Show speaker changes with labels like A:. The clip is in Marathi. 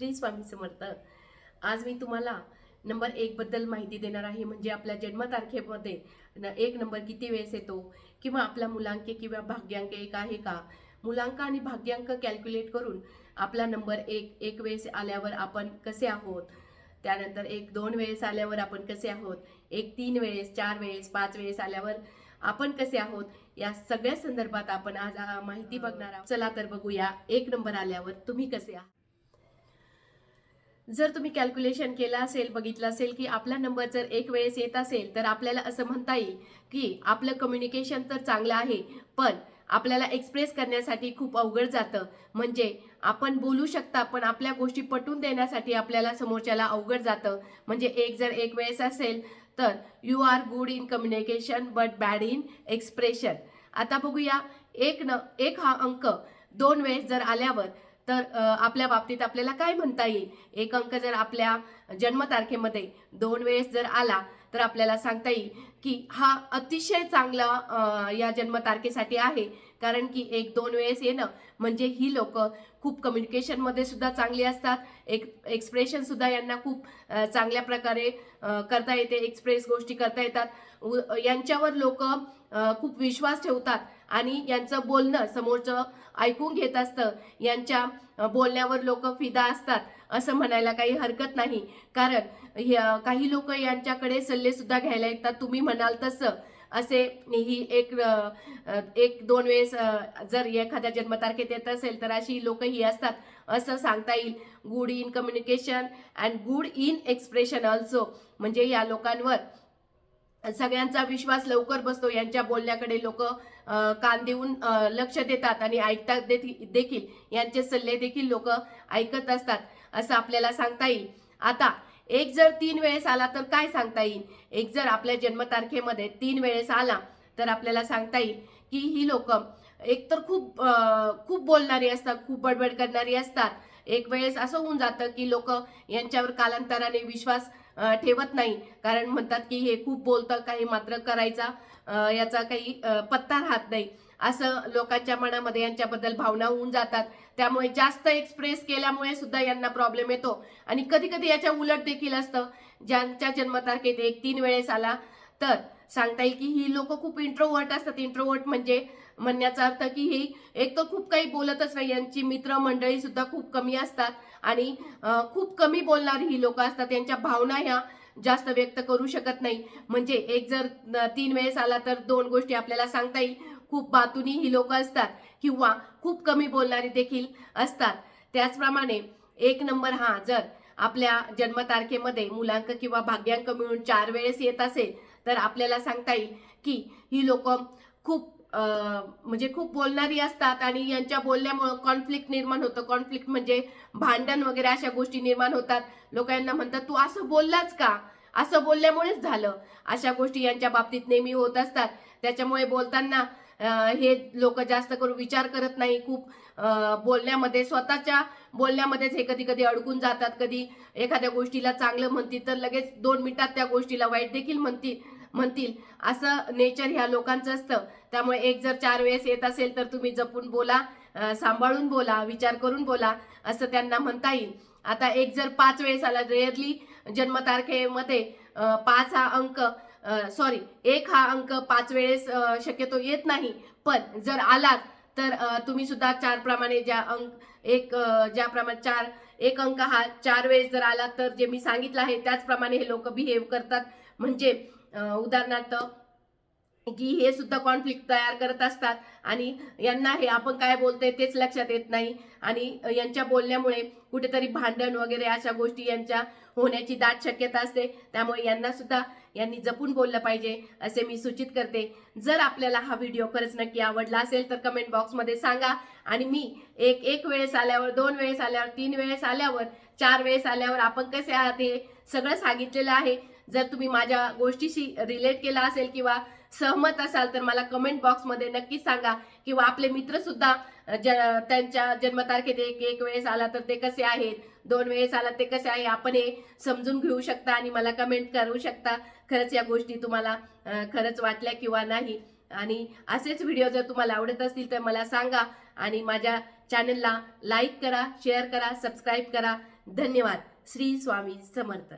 A: श्री स्वामी समर्थ. आज मी तुम्हाला नंबर एक बद्दल माहिती देणार आहे. म्हणजे आपल्या जन्मतारखेमध्ये न- एक नंबर किती वेळेस येतो? किंवा आपला मुलांक किंवा भाग्यांक एक आहे का? मुलांक आणि भाग्यांक कॅल्क्युलेट करून आपला नंबर एक एक वेळेस आल्यावर आपण कसे आहोत? त्यानंतर एक दोन वेळेस आल्यावर आपण कसे आहोत? एक तीन वेळेस चार वेळेस पाच वेळेस आल्यावर आपण कसे आहोत? या सगळ्या संदर्भात आपण आज माहिती बघणार आहोत. चला तर बघूया एक नंबर आल्यावर तुम्ही कसे आहात? जर तुम्ही कॅल्क्युलेशन केलं असेल बघितलं असेल की आपला नंबर जर एक वेळेस येत असेल तर आपल्याला असं म्हणता येईल की आपलं कम्युनिकेशन तर चांगलं आहे पण आपल्याला एक्सप्रेस करण्यासाठी खूप अवघड जातं. म्हणजे आपण बोलू शकता पण आपल्या गोष्टी पटवून देण्यासाठी आपल्याला समोरच्याला अवघड जातं. म्हणजे एक जर एक वेळेस असेल तर you are good in communication but bad in expression आता बघूया एक न एक हा अंक दोन वेळेस जर आल्यावर तर आपल्या बाबतीत आपल्याला काय म्हणता येईल? एक अंक जर आपल्या जन्मतारखेमध्ये दोन वेळेस जर आला तर आपल्याला सांगता येईल की हा अतिशय चांगला या जन्मतारखेसाठी आहे. कारण की एक दोन वेळेस येणं म्हणजे ही लोक खूप कम्युनिकेशनमध्ये सुद्धा चांगली असतात. एक एक्सप्रेशनसुद्धा यांना खूप चांगल्या प्रकारे करता येते. एक्सप्रेस गोष्टी करता येतात. यांच्यावर लोक खूप विश्वास ठेवतात. आणि यांचं बोलणं समोरचं ऐकून घेत असतं. यांच्या बोलण्यावर लोक फिदा असतात असं म्हणायला काही हरकत नाही. कारण ह्या- काही लोक यांच्याकडे सल्ले सुद्धा घ्यायला येतात. तुम्ही म्हणाल तसं. असे ही एक एक दोन वेळेस जर एखाद्या जन्मतारखेत येत असेल तर अशी लोक ही असतात. असं सांगता येईल. Good in communication and good in expression also म्हणजे या लोकांवर सगळ्यांचा विश्वास लवकर बसतो. यांच्या बोलण्याकडे लोक कान देऊन लक्ष देतात आणि ऐकतात देखी- देखील. यांचे सल्ले देखील लोक ऐकत असतात असं आपल्याला सांगता येईल. आता एक जर तीन वेळेस आला तर काय सांगता येईल? एक जर आपल्या जन्मतारखेमध्ये तीन वेळेस आला तर आपल्याला सांगता येईल की ही लोक एक तर खूप खूप बोलणारी असतात खूप बडबड करणारी असतात. एक वेळेस असं होऊन जातं की लोक यांच्यावर कालांतराने विश्वास ठेवत नाही. कारण म्हणतात की हे खूप बोलतं काही मात्र करायचा याचा काही पत्ता राहत नाही. असं लोकांच्या मनामध्ये यांच्याबद्दल भावना होऊन जातात. त्यामुळे जास्त एक्सप्रेस केल्यामुळे सुद्धा यांना प्रॉब्लेम येतो. आणि कधी कधी याच्या उलट देखील असतं. ज्यांच्या जन्मतारखेत एक तीन वेळेस आला तर सांगता येईल की ही लोक खूप इंट्रोवर्ट असतात. इंट्रोवर्ट म्हणजे म्हणण्याचा अर्थ की ही एक तर खूप काही बोलतच नाही. यांची मित्रमंडळी सुद्धा खूप कमी असतात. आणि खूप कमी बोलणारी ही लोक असतात. त्यांच्या भावना ह्या जास्त व्यक्त करू शकत नाही. म्हणजे एक जर तीन वेळेस आला तर दोन गोष्टी आपल्याला सांगता येईल. खूप बातुनी ही लोक असतात. किंवा खूप कमी बोलणारी देखील असतात. त्याचप्रमाणे एक नंबर हा जर आपल्या जन्मतारखेमध्ये मुलांक किंवा भाग्यांक मिळून चार वेळेस येत असेल तर आपल्याला सांगता येईल की ही लोक खूप म्हणजे खूप बोलणारी असतात आणि यांच्या बोलण्यामुळं कॉन्फ्लिक्ट निर्माण होतं. कॉन्फ्लिक्ट म्हणजे भांडण वगैरे अशा गोष्टी निर्माण होतात. लोक यांना म्हणतात तू असं बोललाच का? असं बोलल्यामुळेच झालं. अशा गोष्टी यांच्या बाबतीत नेहमी होत असतात. त्याच्यामुळे बोलताना हे लोक जास्त करून विचार करत नाही. खूप बोलण्यामध्ये स्वतःच्या बोलण्यामध्येच हे कधी कधी अडकून जातात. कधी एखाद्या गोष्टीला चांगलं म्हणतील तर लगेच दोन मिनिटात त्या गोष्टीला वाईट देखील म्हणतील. म्हणतील. असं नेचर ह्या लोकांचं असतं. त्यामुळे एक जर चार वेळेस येत असेल तर तुम्ही जपून बोला सांभाळून बोला विचार करून बोला असं त्यांना म्हणता येईल. आता एक जर पाच वेळेस आला रेअरली जन्मतारखेमध्ये पाच हा अंक सॉरी एक हा अंक पाच वेळेस शक्यतो येत नाही. पण जर आलात तर तुम्ही सुद्धा चार प्रमाणे ज्या अंक एक ज्याप्रमाणे चार एक अंक हा चार वेळेस जर आला तर जे मी सांगितलं आहे त्याचप्रमाणे हे लोक बिहेव करतात. म्हणजे उदाहरणार्थ की हे सुद्धा कॉन्फ्लिक्ट तयार करत असतात. आणि यांना हे आपण काय बोलतोय तेच लक्षात येत नाही. आणि यांच्या बोलण्यामुळे कुठेतरी भांडण वगैरे अशा गोष्टी यांच्या होण्याची दाट शक्यता असते. त्यामुळे यांना सुद्धा यांनी जपून बोललं पाहिजे असे मी सूचित करते. जर आपल्याला हा व्हिडिओ खरंच नक्की आवडला असेल तर कमेंट बॉक्समध्ये सांगा. आणि मी एक एक वेळेस आल्यावर दोन वेळेस आल्यावर तीन वेळेस आल्यावर चार वेळेस आल्यावर आपण कसे आहात हे सगळं सांगितलेलं आहे. जर तुम्ही माझ्या गोष्टीशी रिलेट केला असेल किंवा सहमत असाल तर मला कमेंट बॉक्समध्ये नक्कीच सांगा. किंवा आपले मित्र सुद्धा ज त्यांच्या जन्मतारखेत एक एक वेळेस आला तर ते कसे आहेत? दोन वेळेस आला ते कसे आहे? आपण हे समजून घेऊ शकता आणि मला कमेंट करू शकता. खरंच या गोष्टी तुम्हाला खरंच वाटल्या किंवा नाही. आणि असेच व्हिडिओ जर तुम्हाला आवडत असतील तर मला सांगा. आणि माझ्या चॅनलला लाईक करा शेअर करा सबस्क्राईब करा. धन्यवाद. श्री स्वामी समर्थ.